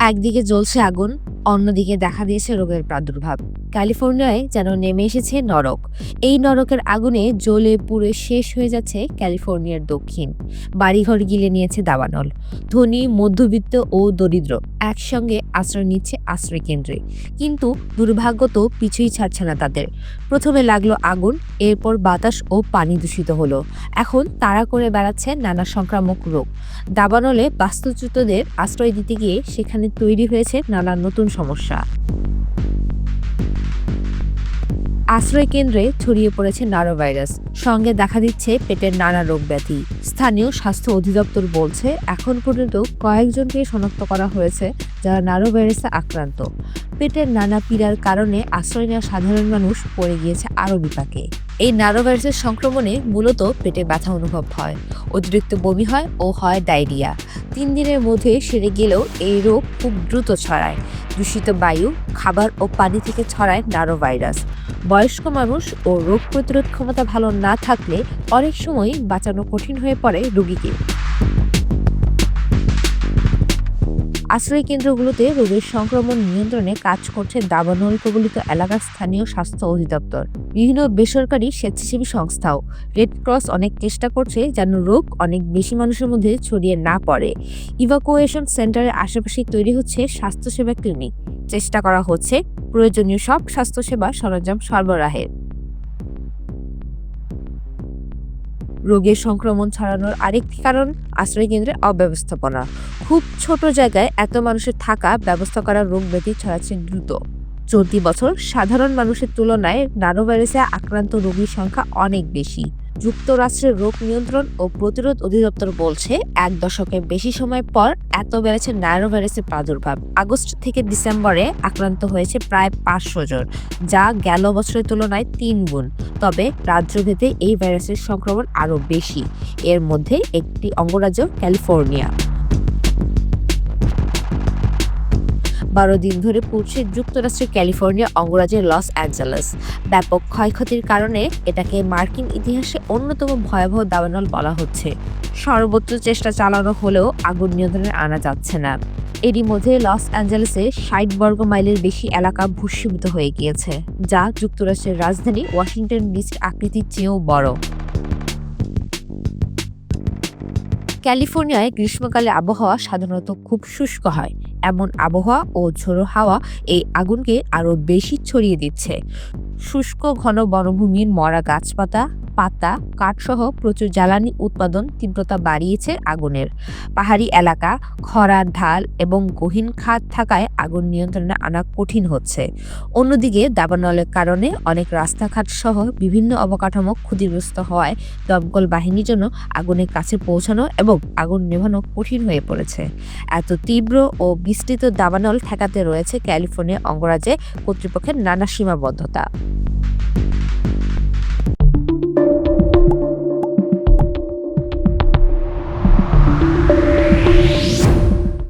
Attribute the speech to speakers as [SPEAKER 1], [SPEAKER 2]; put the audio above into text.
[SPEAKER 1] একদিকে জ্বলছে আগুন অন্যদিকে দেখা দিয়েছে রোগের প্রাদুর্ভাব। ক্যালিফোর্নিয়ায় যেন নেমে এসেছে নরক। এই নরকের আগুনে জ্বলে পুড়ে শেষ হয়ে যাচ্ছে ক্যালিফোর্নিয়ার দক্ষিণ। বাড়িঘর গিলে নিয়েছে দাবানল। ধনী, মধ্যবিত্ত ও দরিদ্র একসঙ্গে আশ্রয় নিচ্ছে আশ্রয় কেন্দ্রে। কিন্তু দুর্ভাগ্য তো পিছুই ছাড়ছে না তাদের। প্রথমে লাগল আগুন, এরপর বাতাস ও পানি দূষিত হলো। এখন তাড়া করে বেড়াচ্ছে নানা সংক্রামক রোগ। দাবানলে বাস্তুচ্যুতদের আশ্রয় দিতে গিয়ে সেখানে তৈরি হয়েছে নানা নতুন সমস্যা। আশ্রয় কেন্দ্রে ছড়িয়ে পড়েছে নারো ভাইরাস সঙ্গে দেখা দিচ্ছে পেটের নানা রোগ ব্যাধি। স্থানীয় স্বাস্থ্য অধিদপ্তর বলছে, এখন পর্যন্ত কয়েকজনকে শনাক্ত করা হয়েছে যারা নারো ভাইরাসে আক্রান্ত। পেটের নানা পীড়ার কারণে আশ্রয় নেওয়া সাধারণ মানুষ পড়ে গিয়েছে আরও বিপাকে। এই নারো ভাইরাসের সংক্রমণে মূলত পেটে ব্যথা অনুভব হয়, অতিরিক্ত বমি হয় ও হয় ডায়রিয়া। তিন দিনের মধ্যে সেরে গেলেও এই রোগ খুব দ্রুত ছড়ায়। দূষিত বায়ু, খাবার ও পানি থেকে ছড়ায় নারো ভাইরাস বয়স্ক মানুষ ও রোগ প্রতিরোধ ক্ষমতা ভালো না থাকলে অনেক সময় বাঁচানো কঠিন হয়ে পড়ে রোগীকে। আশ্রয় কেন্দ্রগুলোতে রোগের সংক্রমণ নিয়ন্ত্রণে কাজ করছে দাবানল কবলিত এলাকার স্থানীয় স্বাস্থ্য অধিদপ্তর। বিভিন্ন বেসরকারি স্বেচ্ছাসেবী সংস্থাও রেড ক্রস অনেক চেষ্টা করছে যেন রোগ অনেক বেশি মানুষের মধ্যে ছড়িয়ে না পড়ে। ইভাকুয়েশন সেন্টারের আশেপাশে তৈরি হচ্ছে স্বাস্থ্যসেবা ক্লিনিক। চেষ্টা করা হচ্ছে। প্রয়োজনীয় সব স্বাস্থ্যসেবা সরঞ্জাম সরবরাহের। রোগের সংক্রমণ ছড়ানোর আরেকটি কারণ, আশ্রয় কেন্দ্রের অব্যবস্থাপনা। খুব ছোট জায়গায় এত মানুষের থাকা, ব্যবস্থা করা রোগ ব্যাধি ছড়াচ্ছে দ্রুত। চলতি বছর সাধারণ মানুষের তুলনায় নানো ভাইরাসে আক্রান্ত রোগীর সংখ্যা অনেক বেশি। যুক্তরাষ্ট্রের রোগ নিয়ন্ত্রণ ও প্রতিরোধ অধিদপ্তর বলছে, এক দশকের বেশি সময় পর এত বেড়েছে নাইরো ভাইরাসের প্রাদুর্ভাব। আগস্ট থেকে ডিসেম্বরে আক্রান্ত হয়েছে প্রায় পাঁচশো জন, যা গেল বছরের তুলনায় তিন গুণ। তবে রাজ্যভেদে এই ভাইরাসের সংক্রমণ আরও বেশি। এর মধ্যে একটি অঙ্গরাজ্য ক্যালিফোর্নিয়া। বারো দিন ধরে পুড়ছে যুক্তরাষ্ট্রের ক্যালিফোর্নিয়া, অঙ্গরাজ্যের লস অ্যাঞ্জেলেস। ব্যাপক ক্ষয়ক্ষতির কারণে এটাকে মার্কিন ইতিহাসে অন্যতম ভয়াবহ দাবানল বলা হচ্ছে। সর্বোচ্চ চেষ্টা চালানো হলেও আগুন নিয়ন্ত্রণে আনা যাচ্ছে না। এরই মধ্যে লস অ্যাঞ্জেলেসে ষাট বর্গ মাইলের বেশি এলাকা ভূস্মীভূত হয়ে গিয়েছে, যা যুক্তরাষ্ট্রের রাজধানী ওয়াশিংটন ডিসির আকৃতির চেয়েও বড়। ক্যালিফোর্নিয়ায় গ্রীষ্মকালে আবহাওয়া সাধারণত খুব শুষ্ক হয়। এমন আবহাওয়া ও ঝোড়ো হাওয়া এই আগুনকে আরও বেশি ছড়িয়ে দিচ্ছে। শুষ্ক ঘন বনভূমির মরা গাছপাতা, পাতা, কাঠসহ প্রচুর জ্বালানি উৎপাদন তীব্রতা বাড়িয়েছে আগুনের। পাহাড়ি এলাকা খরার ঢাল এবং গহীন খাত থাকায় আগুন নিয়ন্ত্রণে আনা কঠিন হচ্ছে। অন্যদিকে দাবানলের কারণে অনেক রাস্তাঘাট সহ বিভিন্ন অবকাঠামো ক্ষতিগ্রস্ত হওয়ায় দমকল বাহিনীর জন্য আগুনের কাছে পৌঁছানো এবং আগুন নেভানো কঠিন হয়ে পড়েছে। এত তীব্র ও বিস্তৃত দাবানল ঠেকাতে রয়েছে ক্যালিফোর্নিয়া অঙ্গরাজ্যে কর্তৃপক্ষের নানা সীমাবদ্ধতা। Bye.